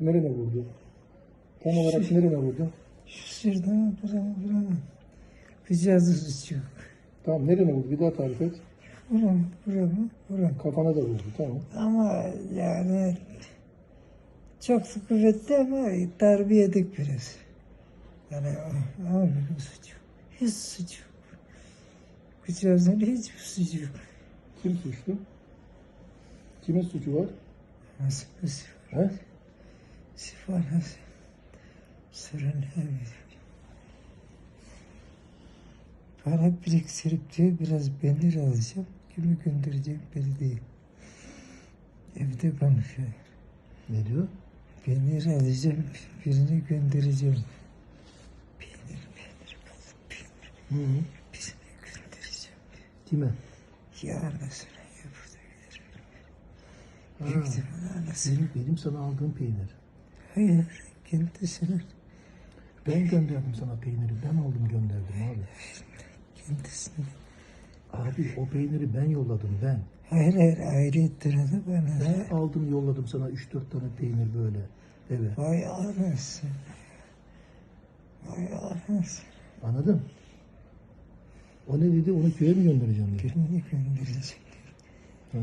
nerene vurdu? Tam olarak nerene vurdu? Şu sırtına buramı buramı. Kıcazı suçu. Tamam nerene vurdu? Bir daha tarif et. Buram buramı buram. Kafana da vurdu. Tamam. Ama yani çok kuvvetli ama darbe yedik biraz. Yani ama bir suçu. Hiç suçu. yok. Kıcazın hiçbir suçu yok. Kim suçlu? Kimin suçu var? Nasıl suçu? He? Sorun ne? Para biriktirip diye biraz peynir alacağım. Kimi göndereceğim belli değil. Evde konuşuyor. Ne diyor? Peynir alacağım, birini göndereceğim. Peynir, peynir, peynir. Hı -hı. Birini göndereceğim. Kime? Ya anasını ya burada giderim. Büyük ihtimalle anasını. benim, benim sana aldığım peynir. Hayır, kendisinin, Ben gönderdim sana peyniri. Ben aldım gönderdim abi. kendisinin. Abi o peyniri ben yolladım ben. Hayır hayır ayrı ettirdi bana. Ben aldım yolladım sana 3-4 tane peynir böyle eve. Vay anasını. Vay anasını. Anladın? O ne dedi? Onu köye mi göndereceğim dedi. Birini gönderecek. Ha.